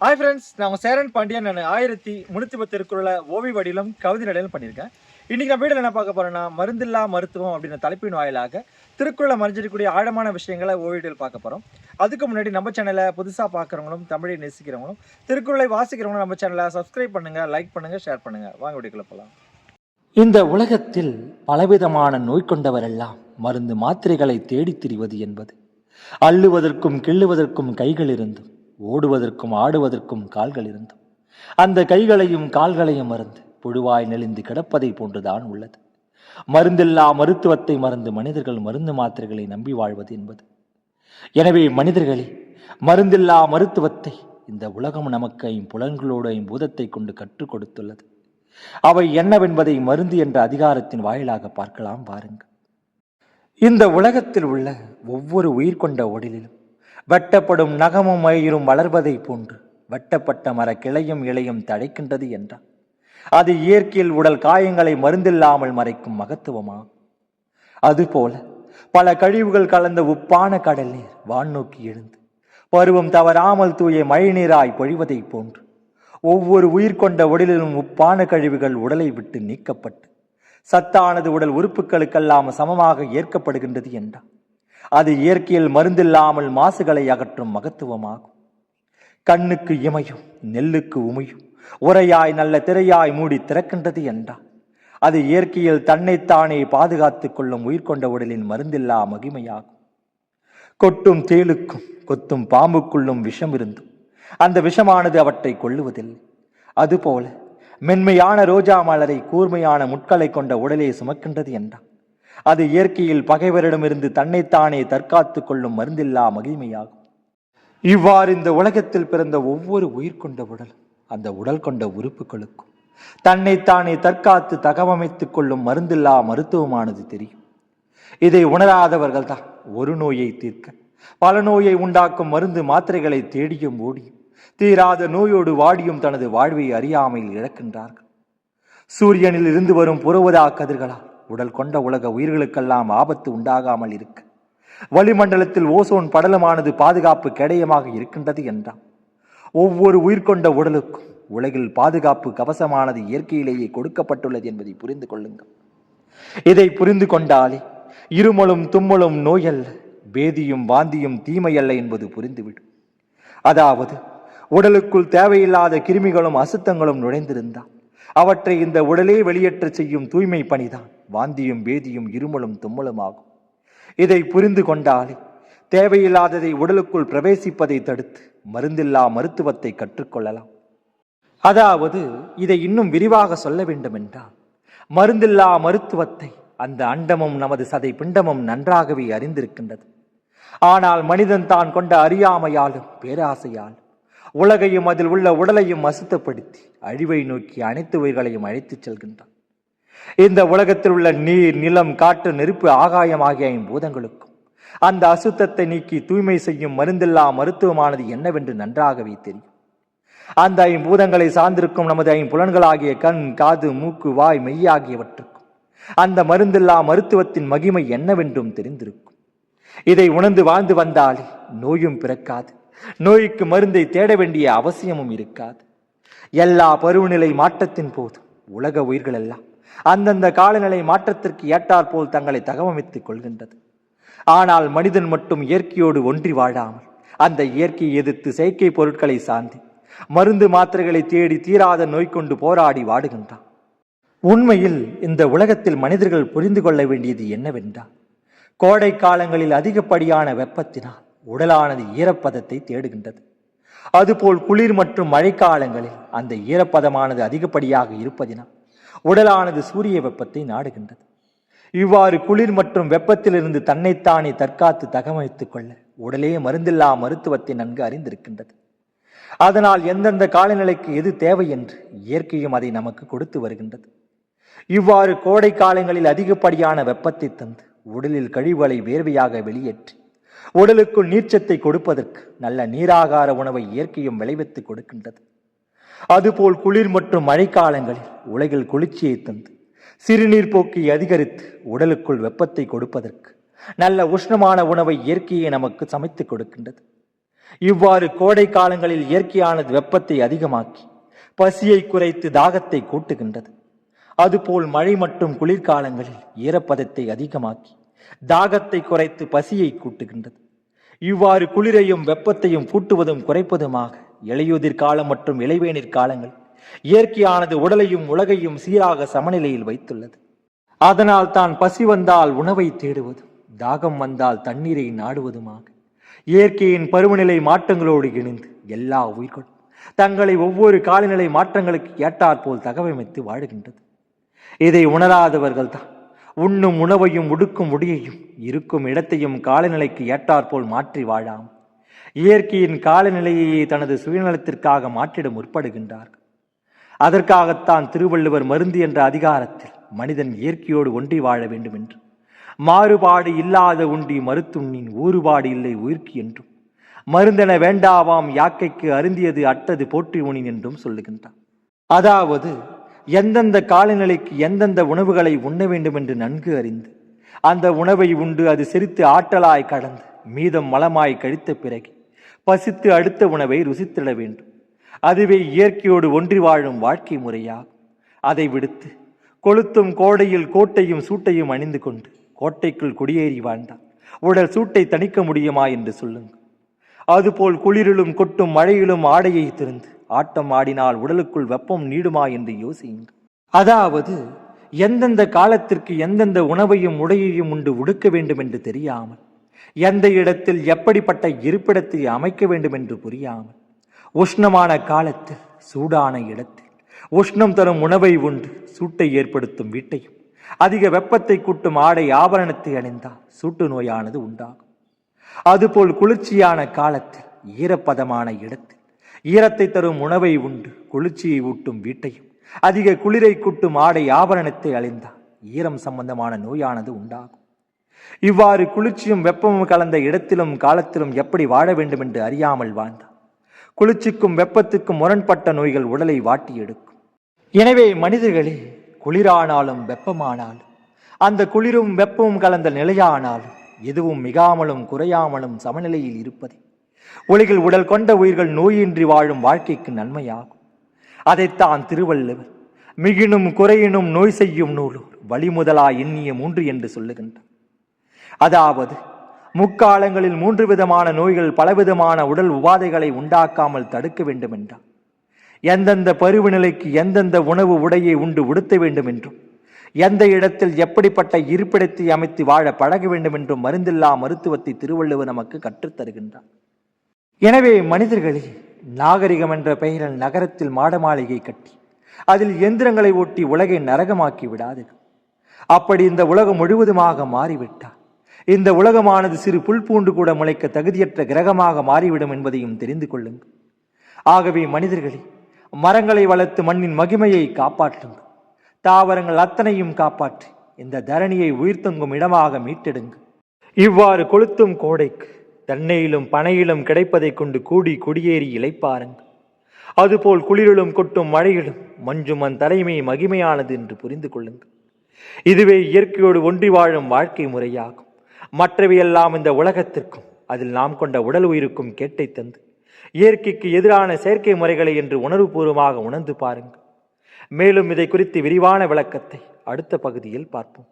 Hi friends நான் உங்கள் சேரன் பாண்டியன். நான் ஆயிரத்தி முன்னூற்றி பத்து திருக்குறளை ஓவி வடியிலும் கவிதை நடையிலும் பண்ணியிருக்கேன். இன்றைக்கி நான் வீடியோவில் என்ன பார்க்க போகிறேன்னா மருந்தில்லா மருத்துவம் அப்படின்ற தலைப்பின் வாயிலாக திருக்குறளை மறைஞ்சிருக்கக்கூடிய ஆழமான விஷயங்களை ஓவியடியில் பார்க்க போகிறோம் அதுக்கு முன்னாடி நம்ம சேனலை புதுசாக பார்க்குறவங்களும் தமிழை நேசிக்கிறவங்களும் திருக்குறளை வாசிக்கிறவங்களும் நம்ம சேனலை சப்ஸ்கிரைப் பண்ணுங்கள் லைக் பண்ணுங்கள் ஷேர் பண்ணுங்கள் வாங்க வீடியோக்குள்ள போகலாம் இந்த உலகத்தில் பலவிதமான நோய் கொண்டவரெல்லாம் மருந்து மாத்திரைகளை தேடித் திரிவது என்பது. அள்ளுவதற்கும் கிள்ளுவதற்கும் கைகள் இருந்தும் ஓடுவதற்கும் ஆடுவதற்கும் கால்கள் இருந்தும் அந்த கைகளையும் கால்களையும் மறந்து புழுவாய் நெளிந்து கிடப்பதை போன்றுதான் உள்ளது. மருந்தில்லா மருத்துவத்தை மறந்து மனிதர்கள் மருந்து மாத்திரைகளை நம்பி வாழ்வது என்பது. எனவே மனிதர்களே மருந்தில்லா மருத்துவத்தை இந்த உலகம் நமக்கு ஐம்புலன்களோடு ஐம்பூதத்தை கொண்டு கற்றுக் கொடுத்துள்ளது. அவை என்னவென்பதை மருந்து என்ற அதிகாரத்தின் வாயிலாக பார்க்கலாம் வாருங்கள். இந்த உலகத்தில் உள்ள ஒவ்வொரு உயிர் கொண்ட உடலிலும் வெட்டப்படும் நகமும் மயிரும் வளர்வதைப் போன்று வெட்டப்பட்ட மர கிளையும் இலையும் தடைக்கின்றது என்றார் அது இயற்கையில் உடல் காயங்களை மருந்தில்லாமல் மறைக்கும் மகத்துவமா? அதுபோல பல கழிவுகள் கலந்த உப்பான கடல் நீர் வான் நோக்கி எழுந்து பருவம் தவறாமல் தூய மழைநீராய் பொழிவதைப் போன்று ஒவ்வொரு உயிர் கொண்ட உடலிலும் உப்பான கழிவுகள் உடலை விட்டு நீக்கப்பட்டு சத்தானது உடல் உறுப்புகளுக்கெல்லாம் சமமாக ஏற்கப்படுகின்றது என்றார் அது இயற்கையில் மருந்தில்லாமல் மாசுகளை அகற்றும் மகத்துவமாகும். கண்ணுக்கு இமையும் நெல்லுக்கு உமையும் உரையாய் நல்ல திரையாய் மூடி திறக்கின்றது என்றா? அது இயற்கையில் தன்னைத்தானே பாதுகாத்துக் கொள்ளும் உயிர் கொண்ட உடலின் மருந்தில்லா மகிமையாகும். கொட்டும் தேளுக்கும் கொத்தும் பாம்புக்குள்ளும் விஷம் இருந்தும். அந்த விஷமானது அவற்றை கொள்ளுவதில்லை. அதுபோல மென்மையான ரோஜா மலரை கூர்மையான முட்களை கொண்ட உடலே சுமக்கின்றது என்றார் அது இயற்கையில் பகைவரிடமிருந்து தன்னைத்தானே தற்காத்து கொள்ளும் மருந்தில்லா மகிமையாகும். இவ்வாறு இந்த உலகத்தில் பிறந்த ஒவ்வொரு உயிர் கொண்ட உடல் அந்த உடல் கொண்ட உறுப்புகளுக்கும் தன்னைத்தானே தற்காத்து தகவமைத்துக் கொள்ளும் மருந்தில்லா மருத்துவமானது தெரியும். இதை உணராதவர்கள் தான் ஒரு நோயை தீர்க்க பல நோயை உண்டாக்கும் மருந்து மாத்திரைகளை தேடியும் ஓடியும் தீராத நோயோடு வாடியும் தனது வாழ்வை அறியாமையில் இழக்கின்றார்கள். சூரியனில் இருந்து வரும் புறவதா கதிர்களால் உடல் கொண்ட உலக உயிர்களுக்கெல்லாம் ஆபத்து உண்டாகாமல் இருக்க. வளிமண்டலத்தில் ஓசோன் படலமானது பாதுகாப்பு கேடயமாக இருக்கின்றது என்றான். ஒவ்வொரு உயிர் கொண்ட உடலுக்கும் உலகில் பாதுகாப்பு கவசமானது இயற்கையிலேயே கொடுக்கப்பட்டுள்ளது என்பதை புரிந்து கொள்ளுங்கள். இதை புரிந்து கொண்டாலே இருமலும் தும்மலும் நோயல்ல பேதியும் வாந்தியும் தீமையல்ல என்பது புரிந்துவிடும். அதாவது உடலுக்குள் தேவையில்லாத கிருமிகளும் அசுத்தங்களும் நுழைந்திருந்தால் அவற்றை இந்த உடலே வெளியேற்றச் செய்யும் தூய்மை பணிதான். வாந்தியும் பேதியும் இருமலும் தும்மலும் ஆகும் இதை புரிந்து கொண்டாலே தேவையில்லாததை உடலுக்குள் பிரவேசிப்பதை தடுத்து மருந்தில்லா மருத்துவத்தை கற்றுக்கொள்ளலாம். அதாவது இதை இன்னும் விரிவாக சொல்ல வேண்டும் என்றால் மருந்தில்லா மருத்துவத்தை அந்த அண்டமும் நமது சதை பிண்டமும் நன்றாகவே அறிந்திருக்கின்றது. ஆனால் மனிதன் தான் கொண்ட அறியாமையாலும் பேராசையாலும் உலகையும் அதில் உள்ள உடலையும் அசுத்தப்படுத்தி அழிவை நோக்கி அனைத்து உயிர்களையும் அழைத்துச் செல்கின்றான். இந்த உலகத்தில் உள்ள நீர் நிலம் காற்று நெருப்பு ஆகாயம் ஆகிய ஐம்பூதங்களுக்கும் அந்த அசுத்தத்தை நீக்கி தூய்மை செய்யும் மருந்தில்லா மருத்துவமானது என்னவென்று நன்றாகவே தெரியும். அந்த ஐம்பூதங்களை சார்ந்திருக்கும் நமது ஐம்புலன்களாகிய கண் காது மூக்கு வாய் மெய் ஆகியவற்றுக்கும் அந்த மருந்தில்லா மருத்துவத்தின் மகிமை என்னவென்றும் தெரிந்திருக்கும். இதை உணர்ந்து வாழ்ந்து வந்தாலே நோயும் பிறக்காது. நோய்க்கு மருந்தை தேட வேண்டிய அவசியமும் இருக்காது. எல்லா பருவநிலை மாற்றத்தின் போது உலக உயிர்கள் எல்லாம் அந்தந்த காலநிலை மாற்றத்திற்கு ஏற்றாற்போல் தங்களை தகவமைத்துக் கொள்கின்றது. ஆனால் மனிதன் மட்டும் இயற்கையோடு ஒன்றி வாழாமல் அந்த இயற்கையை எதிர்த்து செயற்கை பொருட்களை சார்ந்து மருந்து மாத்திரைகளை தேடி தீராத நோய் கொண்டு போராடி வாடுகின்றான். உண்மையில் இந்த உலகத்தில் மனிதர்கள் புரிந்து கொள்ள வேண்டியது என்னவென்றால் கோடை காலங்களில் அதிகப்படியான வெப்பத்தினால் உடலானது ஈரப்பதத்தை தேடுகின்றது. அதுபோல் குளிர் மற்றும் மழைக்காலங்களில் அந்த ஈரப்பதமானது அதிகப்படியாக இருப்பதினால் உடலானது சூரிய வெப்பத்தை நாடுகின்றது. இவ்வாறு குளிர் மற்றும் வெப்பத்திலிருந்து தன்னைத்தானே தற்காத்து தகவமைத்துக் கொள்ள உடலே மருந்தில்லா மருத்துவத்தை நன்கு அறிந்திருக்கின்றது. அதனால் எந்தெந்த காலநிலைக்கு எது தேவை என்று இயற்கையும் அதை நமக்கு கொடுத்து வருகின்றது. இவ்வாறு கோடை காலங்களில் அதிகப்படியான வெப்பத்தை தந்து உடலில் கழிவுகளை வேர்வையாக வெளியேற்றி உடலுக்குள் நீர்ச்சத்தை கொடுப்பதற்கு நல்ல நீராகார உணவை இயற்கையும் விளைவித்து கொடுக்கின்றது. அதுபோல் குளிர் மற்றும் மழைக்காலங்களில் உலகில் குளிர்ச்சியை தந்து சிறுநீர் போக்கை அதிகரித்து உடலுக்குள் வெப்பத்தை கொடுப்பதற்கு நல்ல உஷ்ணமான உணவை இயற்கையை நமக்கு சமைத்து கொடுக்கின்றது. இவ்வாறு கோடை காலங்களில் இயற்கையானது வெப்பத்தை அதிகமாக்கி பசியை குறைத்து தாகத்தை கூட்டுகின்றது. அதுபோல் மழை மற்றும் குளிர்காலங்களில் ஈரப்பதத்தை அதிகமாக்கி தாகத்தை குறைத்து பசியை கூட்டுகின்றது. இவ்வாறு குளிரையும் வெப்பத்தையும் கூட்டுவதும் குறைப்பதுமாக இலையுதிர் காலம் மற்றும் இளைவேனிற் காலங்கள் இயற்கையானது உடலையும் உலகையும் சீராக சமநிலையில் வைத்துள்ளது. அதனால் தான் பசி வந்தால் உணவை தேடுவதும் தாகம் வந்தால் தண்ணீரை நாடுவதுமாக. இயற்கையின் பருவநிலை மாற்றங்களோடு இணைந்து எல்லா உயிர்களும் தங்களை ஒவ்வொரு காலநிலை மாற்றங்களுக்கு ஏற்றாற்போல் தகவமைத்து வாழுகின்றது. இதை உணராதவர்கள் தான் உண்ணும் உணவையும் உடுக்கும் முடியையும் இருக்கும் இடத்தையும் காலநிலைக்கு ஏற்றாற்போல் மாற்றி வாழாம் இயற்கையின் காலநிலையை தனது சுயநலத்திற்காக மாற்றிட முற்படுகின்றார்கள். அதற்காகத்தான் திருவள்ளுவர் மருந்து என்ற அதிகாரத்தில் மனிதன் இயற்கையோடு ஒன்றி வாழ வேண்டும் என்று மாறுபாடு இல்லாத உண்டி மருத்துண்ணின் ஊறுபாடு இல்லை உயிர்க்கு என்றும் மருந்தென வேண்டாவாம் யாக்கைக்கு அருந்தியது அட்டது போற்றி உணின் என்றும் சொல்லுகின்றான். அதாவது எந்தெந்த காலநிலைக்கு எந்தெந்த உணவுகளை உண்ண வேண்டும் என்று நன்கு அறிந்து அந்த உணவை உண்டு அது செரித்து ஆற்றலாய் கடந்து மீதம் மலமாய் கழித்த பிறகு பசித்து அடுத்த உணவை ருசித்திட வேண்டும். அதுவே இயற்கையோடு ஒன்றி வாழும் வாழ்க்கை முறையாகும் அதை விடுத்து கொளுத்தும் கோடையில் கோட்டையும் சூட்டையும் அணிந்து கொண்டு கோட்டைக்குள் குடியேறி வாழ்ந்தார் உடல் சூட்டை தணிக்க முடியுமா என்று சொல்லுங்கள். அதுபோல் குளிரிலும் கொட்டும் மழையிலும் ஆடையை திறந்து ஆட்டம் ஆடினால் உடலுக்குள் வெப்பம் நீடுமா என்று யோசியுங்கள். அதாவது எந்தெந்த காலத்திற்கு எந்தெந்த உணவையும் உடையையும் உண்டு உடுக்க வேண்டும் என்று தெரியாமல் எந்த இடத்தில் எப்படிப்பட்ட இருப்பிடத்தை அமைக்க வேண்டும் என்று புரியாமல் உஷ்ணமான காலத்தில் சூடான இடத்தில் உஷ்ணம் தரும் உணவை உண்டு சூட்டை ஏற்படுத்தும் வீட்டையும் அதிக வெப்பத்தை கூட்டும் ஆடை ஆபரணத்தை அணிந்தால் சூட்டு நோயானது உண்டாகும். அதுபோல் குளிர்ச்சியான காலத்தில் ஈரப்பதமான இடத்தில் ஈரத்தை தரும் உணவை உண்டு குளிர்ச்சியை ஊட்டும் வீட்டையும் அதிக குளிரை கூட்டும் ஆடை ஆபரணத்தை அழிந்தால் ஈரம் சம்பந்தமான நோயானது உண்டாகும். இவ்வாறு குளிர்ச்சியும் வெப்பமும் கலந்த இடத்திலும் காலத்திலும் எப்படி வாழ வேண்டும் என்று அறியாமல் வாழ்ந்தார் குளிர்ச்சிக்கும் வெப்பத்துக்கும் முரண்பட்ட நோய்கள் உடலை வாட்டி எடுக்கும். எனவே மனிதர்களே குளிரானாலும் வெப்பமானாலும் அந்த குளிரும் வெப்பமும் கலந்த நிலையானாலும் எதுவும் மிகாமலும் குறையாமலும் சமநிலையில் இருப்பதே. உலகில் உடல் கொண்ட உயிர்கள் நோயின்றி வாழும் வாழ்க்கைக்கு நன்மையாகும். அதைத்தான் திருவள்ளுவர் மிகினும் குறையினும் நோய் செய்யும் நூலோர் வழிமுதலா எண்ணிய மூன்று என்று சொல்லுகின்றார். அதாவது முக்காலங்களில் மூன்று விதமான நோய்கள் பலவிதமான உடல் உபாதைகளை உண்டாக்காமல் தடுக்க வேண்டும் என்றார் எந்தெந்த பருவநிலைக்கு எந்தெந்த உணவு உடையை உண்டு உடுத்த வேண்டும் என்றும் எந்த இடத்தில் எப்படிப்பட்ட இருப்பிடத்தை அமைத்து வாழ பழக வேண்டும் என்றும் மருந்தில்லா மருத்துவத்தை திருவள்ளுவர் நமக்கு கற்றுத்தருகின்றார் எனவே மனிதர்களே நாகரிகம் என்ற பெயரில் நகரத்தில் மாட மாளிகை கட்டி அதில் எந்திரங்களை ஓட்டி உலகை நரகமாக்கி விடாது அப்படி இந்த உலகம் முழுவதுமாக மாறிவிட்டால் இந்த உலகமானது சிறு புல் பூண்டு கூட முளைக்க தகுதியற்ற கிரகமாக மாறிவிடும் என்பதையும் தெரிந்து கொள்ளுங்கள். ஆகவே மனிதர்களே மரங்களை வளர்த்து மண்ணின் மகிமையை காப்பாற்றுங்கள். தாவரங்கள் அத்தனையும் காப்பாற்றி இந்த தரணியை உயிர்த்தங்கும் இடமாக மீட்டெடுங்கள். இவ்வாறு கொளுத்தும் கோடைக்கு தென்னையிலும் பனையிலும் கிடைப்பதைக் கொண்டு கூடி குடியேறி இழைப்பாருங்கள் அதுபோல் குளிரிலும் கொட்டும் மழையிலும் மஞ்சும் மஞ்சுமன் தலைமை மகிமையானது என்று புரிந்து கொள்ளுங்கள். இதுவே இயற்கையோடு ஒன்றி வாழும் வாழ்க்கை முறையாகும். மற்றவையெல்லாம் இந்த உலகத்திற்கும் அதில் நாம் கொண்ட உடல் உயிருக்கும் கேட்டை தந்து இயற்கைக்கு எதிரான செயற்கை முறைகளை என்று உணர்வுபூர்வமாக உணர்ந்து பாருங்கள். மேலும் இதை குறித்து விரிவான விளக்கத்தை அடுத்த பகுதியில் பார்ப்போம்.